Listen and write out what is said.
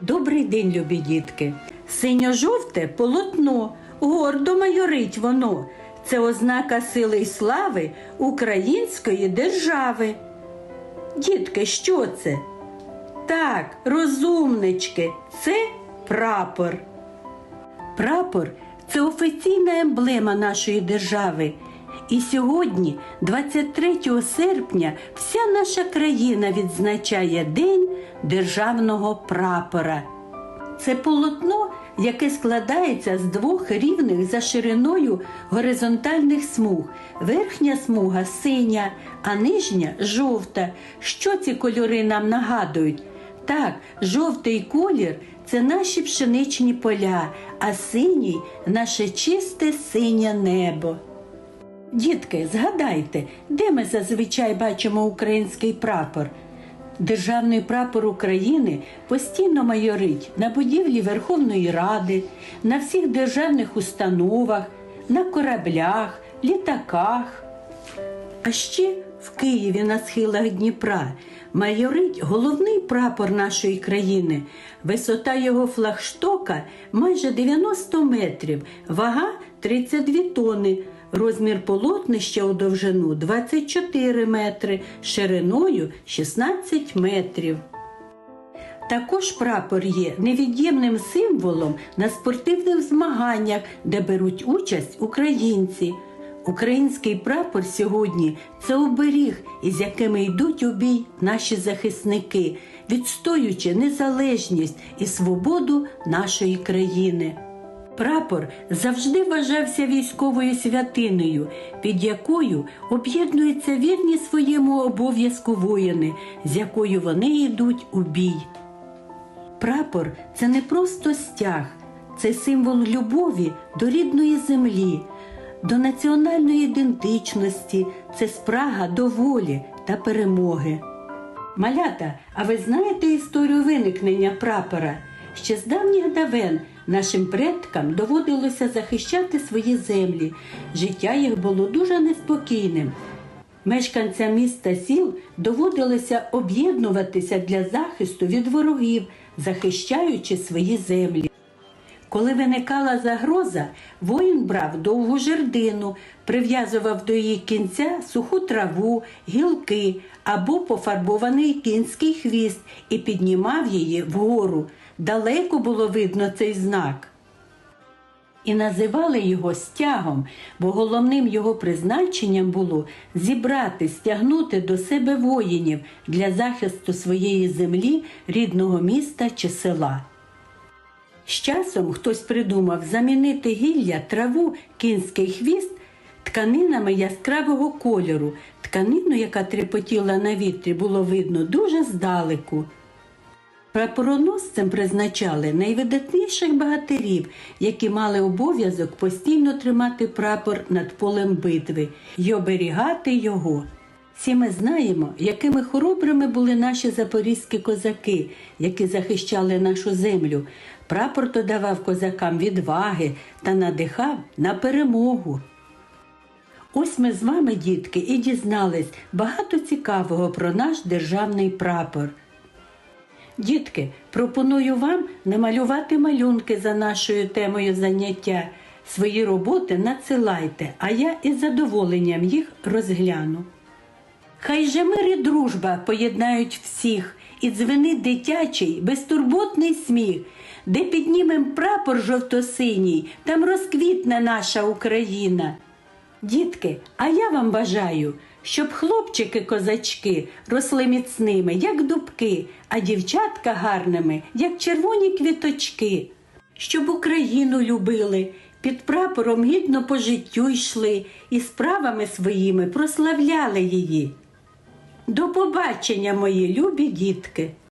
Добрий день, любі дітки. Синьо-жовте полотно, гордо майорить воно. Це ознака сили й слави української держави. Дітки, що це? Так, розумнички, це прапор. Прапор це офіційна емблема нашої держави. І сьогодні, 23 серпня, вся наша країна відзначає День державного прапора. Це полотно, яке складається з двох рівних за шириною горизонтальних смуг. Верхня смуга синя, а нижня жовта. Що ці кольори нам нагадують? Так, жовтий колір це наші пшеничні поля, а синій наше чисте синє небо. Дітки, згадайте, де ми зазвичай бачимо український прапор? Державний прапор України постійно майорить на будівлі Верховної Ради, на всіх державних установах, на кораблях, літаках. А ще в Києві на схилах Дніпра майорить головний прапор нашої країни. Висота його флагштока майже 90 метрів, вага 32 тони. Розмір полотнища у довжину 24 метри, шириною 16 метрів. Також прапор є невід'ємним символом на спортивних змаганнях, де беруть участь українці. Український прапор сьогодні це оберіг, із якими йдуть у бій наші захисники, відстоюючи незалежність і свободу нашої країни. Прапор завжди вважався військовою святиною, під якою об'єднуються вірні своєму обов'язку воїни, з якою вони йдуть у бій. Прапор це не просто стяг, це символ любові до рідної землі, до національної ідентичності, це спрага до волі та перемоги. Малята, а ви знаєте історію виникнення прапора? Ще з давніх давен нашим предкам доводилося захищати свої землі. Життя їх було дуже неспокійним. Мешканцям міста сіл доводилося об'єднуватися для захисту від ворогів, захищаючи свої землі. Коли виникала загроза, воїн брав довгу жердину, прив'язував до її кінця суху траву, гілки або пофарбований кінський хвіст і піднімав її вгору. Далеко було видно цей знак. І називали його стягом, бо головним його призначенням було зібрати, стягнути до себе воїнів для захисту своєї землі, рідного міста чи села. З часом хтось придумав замінити гілля, траву, кінський хвіст тканинами яскравого кольору. Тканину, яка трепотіла на вітрі, було видно дуже здалеку. Прапороносцем призначали найвидатніших багатирів, які мали обов'язок постійно тримати прапор над полем битви й оберігати його. Всі ми знаємо, якими хоробрими були наші запорізькі козаки, які захищали нашу землю. Прапор то давав козакам відваги та надихав на перемогу. Ось ми з вами, дітки, і дізнались багато цікавого про наш державний прапор. Дітки, пропоную вам намалювати малюнки за нашою темою заняття. Свої роботи надсилайте, а я із задоволенням їх розгляну. Хай же мир і дружба поєднають всіх, і дзвенить дитячий, безтурботний сміх, де піднімем прапор жовто-синій, там розквітне наша Україна. Дітки, а я вам бажаю, щоб хлопчики-козачки росли міцними, як дубки, а дівчатка гарними, як червоні квіточки, щоб Україну любили, під прапором гідно по життю йшли і справами своїми прославляли її. До побачення, мої любі дітки!